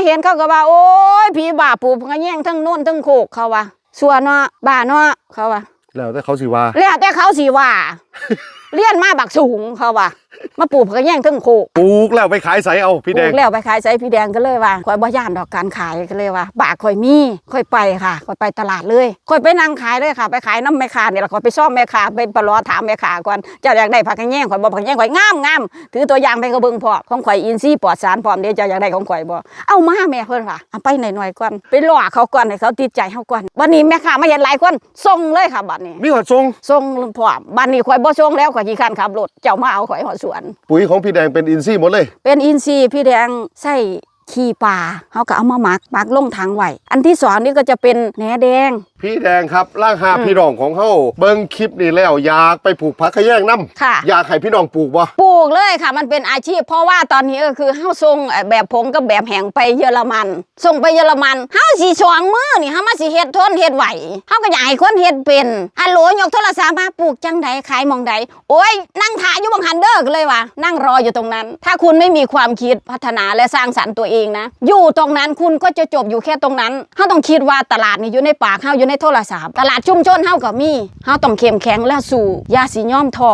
มาเห็นเขาก็ว่า โอ้ยผีบ้าปลูกกระแย่งทั้งโน่นทั้งโคกเขาว่าสัวเนาะบ้าเนาะเขาว่าแล้วแต่เขาสิว่าแล้วแต่เขาสิว่า เลี้ยนมาบักสูงเขาว่ามาปลูกกระแย่งทั้งโคกปลูกแล้วไปขายใสเอาพี่ปแดลูงกแล้วไปขายใส่พี่แดงก็เลยว่าข่อยบ่ย่านดอกการขายก็เลยว่าบาข่อยมีข่อยไปค่ะข่อยไปตลาดเลยข่อยไปนั่งขายเลยค่ะ ไปขายน้ำแม่ค้าเนี่ยแหละข่อยไปซ่อมแม่ค้าเป็นปลอถามแม่ค้าก่อนเจ้าอยากได้ผักกระแยงข่อยบอกผักกระแยงข่อยงามงามถือตัวอย่างไปก็เบิ่งพอของข่อยอินซี่ปลอดสารพร้อมเด้เจ้าอยากได้ของข่อยบ่เอามาแม่เพิ่นว่าเอาไปหน่อยๆก่อนไปล่อเขาก่อนให้เขาติดใจเฮาก่อนบัดนี้แม่ค้ามาเห็นหลายคนส่งเลยค่ะบัดนี้มีหอดทรงส่งพร้อมบัดนี้ข่อยบ่ส่งแล้วข่อยขี้คันขับรถเจ้ามาเอาข่อยหอดสวน ปุ๋ยของพี่แดงเป็นอินซี่หมดเลย เป็นอินทรีย์พี่แดงใส่ขี้ปลาเขาก็เอามาหมักหมักลงถังไว้อันที่สองนี่ก็จะเป็นแหนแดง พี่แดงครับร่างหาอืมพี่น้องของเฮาเบิ่งคลิปนี้แล้วอยากไปปลูกผักขะแยงน้ำค่ะ อยากให้พี่น้องปลูกบ่ปลูกเลยค่ะ มันเป็นอาชีพ เพราะว่าตอนนี้ก็คือเฮาส่งเอ่อแบบผงกับแบบแห้งไปเยอรมันส่งไปเยอรมันเฮาสิสองมือนี่เฮามาสิเฮ็ดทนเฮ็ดไหวเฮาก็อยากให้คนเฮ็ดเป็นฮัลโหลยกโทรศัพท์มาปลูกจังใดขายหมองใดโอ้ยนั่งถ่ายอยู่บังหันเด้อก็เลยว่านั่งรออยู่ตรงนั้น ถ้าคุณไม่มีความคิดพัฒนาและสร้างสรรค์ตัวเองนะ อยู่ตรงนั้นคุณก็จะจบอยู่แค่ตรงนั้นเฮาต้องคิดว่าตลาดนี่อยู่ในปากเฮาอยู่ในโทรศัพท์ตลาดชุมชนเฮาก็มีเฮาต้องเข้มแข็งและสู่อย่าสิยอมท้อ